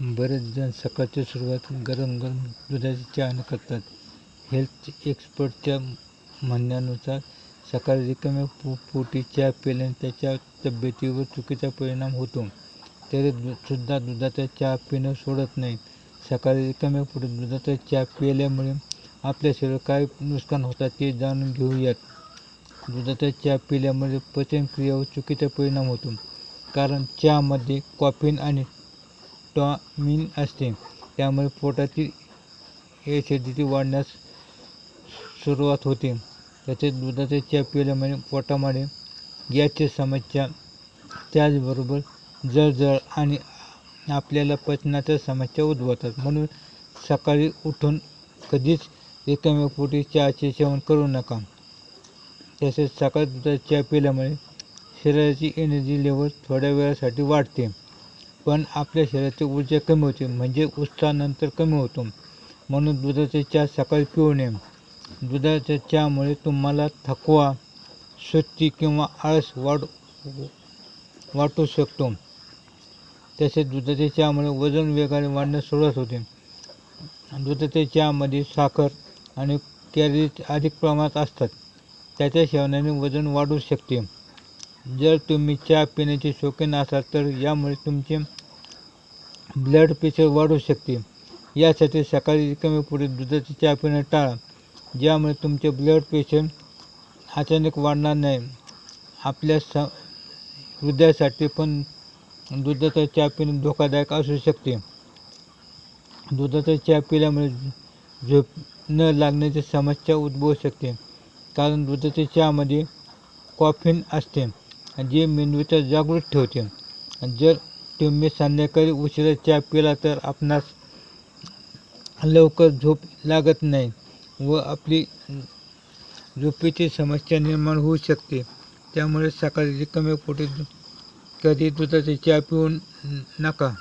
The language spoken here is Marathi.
बरेच जण सकाळच्या सुरुवात गरम गरम दुधाची चहाने करतात. हेल्थ एक्सपर्टच्या म्हणण्यानुसार सकाळी रिकाम्या पो पोटी चहा प्यायल्याने त्याच्या तब्येतीवर चुकीचा परिणाम होतो. तरी सुद्धा दुधाचा चहा पिणं सोडत नाही सकाळी रिकाम्या पोटी दुधाचा चहा पिल्यामुळे आपल्या शरीरात काय नुकसान होतात ते जाणून घेऊयात. दुधाचा चहा पिल्यामुळे पचनक्रियेवर चुकीचा परिणाम होतो. कारण चहामध्ये कॉफीन आणि टॉमिन असते. त्यामुळे पोटातील ॲसिडिटी वाढण्यास सुरुवात होते. तसेच दुधाचे चहा पिल्यामुळे पोटामध्ये गॅसची समस्या त्याचबरोबर जळजळ आणि आपल्याला पचनाच्या समस्या उद्भवतात. म्हणून सकाळी उठून कधीच रिकाम्या पोटी चहाचे सेवन करू नका. तसेच सकाळी दुधाचा चहा पिल्यामुळे शरीराची एनर्जी लेवल थोड्या वेळासाठी वाढते. पण आपल्या शरीराची ऊर्जा कमी होते म्हणजे उत्साह नंतर कमी होतो. म्हणून दुधाचा चहा सकाळी पिऊ नये. दुधाच्या चहामुळे तुम्हाला थकवा सुस्ती किंवा आळस वाढ वाटू शकतो. तसेच दुधाच्या चहामुळे वजन वेगाने वाढण्यास सुरुवात होते. दुधाच्या चहामध्ये साखर आणि कॅलरीज अधिक प्रमाणात असतात. त्याच्या सेवनाने वजन वाढू शकते. जर तुम्ही चहा पिण्याचे शौकीन असाल तर यामुळे तुमचे ब्लड प्रेशर वाढू शकते. यासाठी सकाळी कमी पुढे दुधाची चहा पिणं टाळा. ज्यामुळे तुमचे ब्लड प्रेशर अचानक वाढणार नाही. आपल्या स हृदयासाठी पण दुधाचा चहा पिणे धोकादायक असू शकते. दुधाचा चहा पिल्यामुळे झोप न लागण्याची समस्या उद्भवू शकते. कारण दुधाच्या चहामध्ये कॉफिन असते. जे मेंदूचा जागृत ठेवते. जर तुम्ही संध्याकाळी उशिरा चहा पिला तर आपणास लवकर झोप लागत नाही व आपली झोपेची समस्या निर्माण होऊ शकते. त्यामुळे सकाळी रिकाम्या पोटी कधी दुधाची चहा पिऊ नका.